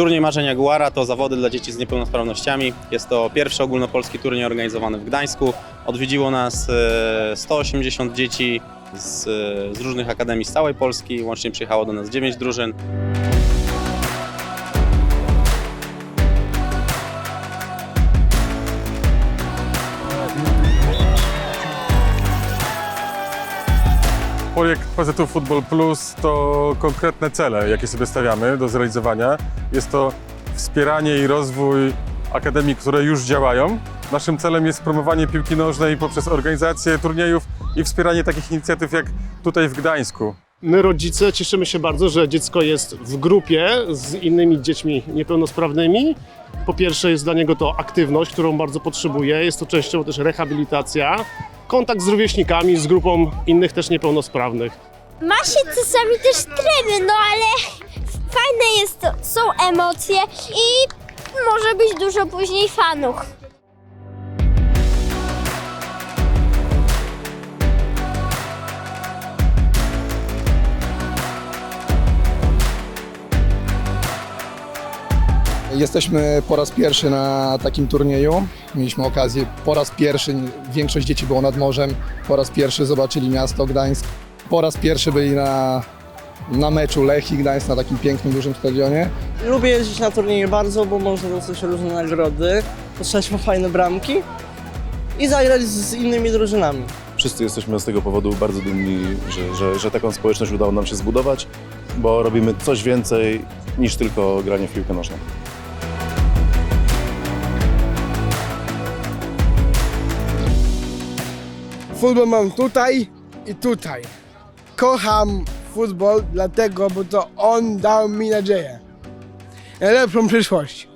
Turniej Marzeń Jaguara to zawody dla dzieci z niepełnosprawnościami. Jest to pierwszy ogólnopolski turniej organizowany w Gdańsku. Odwiedziło nas e, 180 dzieci z, e, z różnych akademii z całej Polski. Łącznie przyjechało do nas 9 drużyn. Projekt PZU Football Plus to konkretne cele, jakie sobie stawiamy do zrealizowania. Jest to wspieranie i rozwój akademii, które już działają. Naszym celem jest promowanie piłki nożnej poprzez organizację turniejów i wspieranie takich inicjatyw jak tutaj w Gdańsku. My, rodzice, cieszymy się bardzo, że dziecko jest w grupie z innymi dziećmi niepełnosprawnymi. Po pierwsze, jest dla niego to aktywność, którą bardzo potrzebuje. Jest to częściowo też rehabilitacja, kontakt z rówieśnikami, z grupą innych też niepełnosprawnych. Ma się czasami też tremy, no ale fajne jest są emocje i może być dużo później fanów. Jesteśmy po raz pierwszy na takim turnieju. Mieliśmy okazję po raz pierwszy, większość dzieci było nad morzem, po raz pierwszy zobaczyli miasto Gdańsk. Po raz pierwszy byli na, na meczu Lech i Gdańsk na takim pięknym, dużym stadionie. Lubię jeździć na turnieje bardzo, bo można dostać różne nagrody, dostać fajne bramki i zagrać z innymi drużynami. Wszyscy jesteśmy z tego powodu bardzo dumni, że, że, że taką społeczność udało nam się zbudować, bo robimy coś więcej niż tylko granie w piłkę nożną. Futbol mam tutaj i tutaj. Kocham futbol dlatego, bo to on dał mi nadzieję. Na lepszą przyszłość.